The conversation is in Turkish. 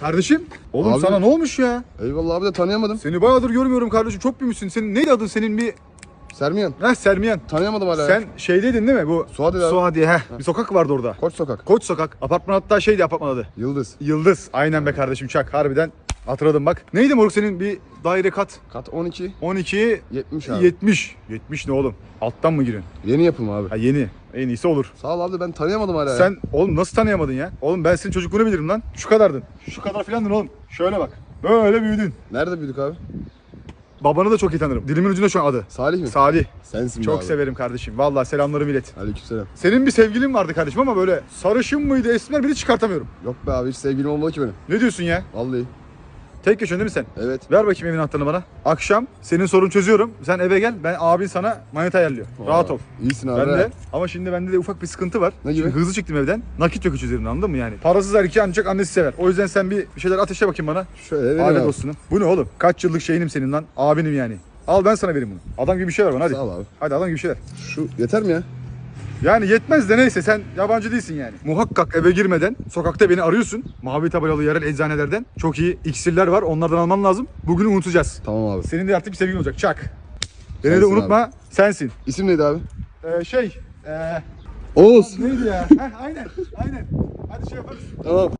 Kardeşim. Oğlum Abi- sana ne olmuş ya? Eyvallah abi de tanıyamadım. Seni bayağıdır görmüyorum kardeşim. Çok büyümüşsün. Senin neydi adın senin bir... Sermiyan. Heh Sermiyen. Tanıyamadım hala. Sen şeydeydin değil mi? Bu Suadi'de abi. Suadiye. Heh. Bir sokak vardı orada. Koç sokak. Koç sokak. Apartman hatta şeydi apartman adı. Yıldız. Yıldız. Aynen be kardeşim çak. Harbiden hatırladım bak. Neydi moruk senin bir daire kat? Kat 12. 12 70 abi. 70. 70 ne oğlum? Alttan mı giriyorsun? Yeni yapım abi. Ha yeni. En iyisi olur. Sağ ol abi ben tanıyamadım hala ya. Sen oğlum nasıl tanıyamadın ya? Oğlum ben senin çocukluğunu bilirim lan. Şu kadardın. Şu kadar filandın oğlum. Şöyle bak. Böyle büyüdün. Nerede büyüdük abi? Babanı da çok iyi tanırım. Dilimin ucunda şu an adı. Salih mi? Salih. Sensin Çok abi. severim kardeşim. Vallahi selamlarımı ilet. Aleykümselam. Senin bir sevgilin vardı kardeşim ama böyle sarışın mıydı, esmer biri çıkartamıyorum. Yok be abi hiç sevgilim olmadı ki benim. Ne diyorsun ya? Vallahi. Tek yaşıyorsun değil mi sen? Evet. Ver bakayım evin anahtarını bana. Akşam senin sorun çözüyorum. Sen eve gel. Ben abin sana manita ayarlıyor. Rahat ol. İyisin abi. Ben de. Ama şimdi bende de ufak bir sıkıntı var. Ne gibi? Şimdi hızlı çıktım evden. Nakit yok hiç üzerimde anladın mı yani? Parasız erkeği ancak annesi sever. O yüzden sen bir şeyler ateşle bakayım bana. Şöyle Aile abi. dostunu. Bu ne oğlum? Kaç yıllık şeyinim senin lan? Abinim yani. Al ben sana vereyim bunu. Adam gibi bir şey ver bana hadi. Sağ ol abi. Hadi adam gibi bir şeyler. Şu yeter mi ya? Yani yetmez de neyse sen yabancı değilsin yani. Muhakkak eve girmeden sokakta beni arıyorsun. Mavi tabelalı yerel eczanelerden. Çok iyi iksirler var onlardan alman lazım. Bugünü unutacağız. Tamam abi. Senin de artık bir sevgilin olacak. Çak. Beni de Sensin unutma. Sensin. İsim neydi abi? Ee, şey. Ee, Oğuz. neydi ya? Heh, aynen. Aynen. Hadi şey yaparız. Tamam.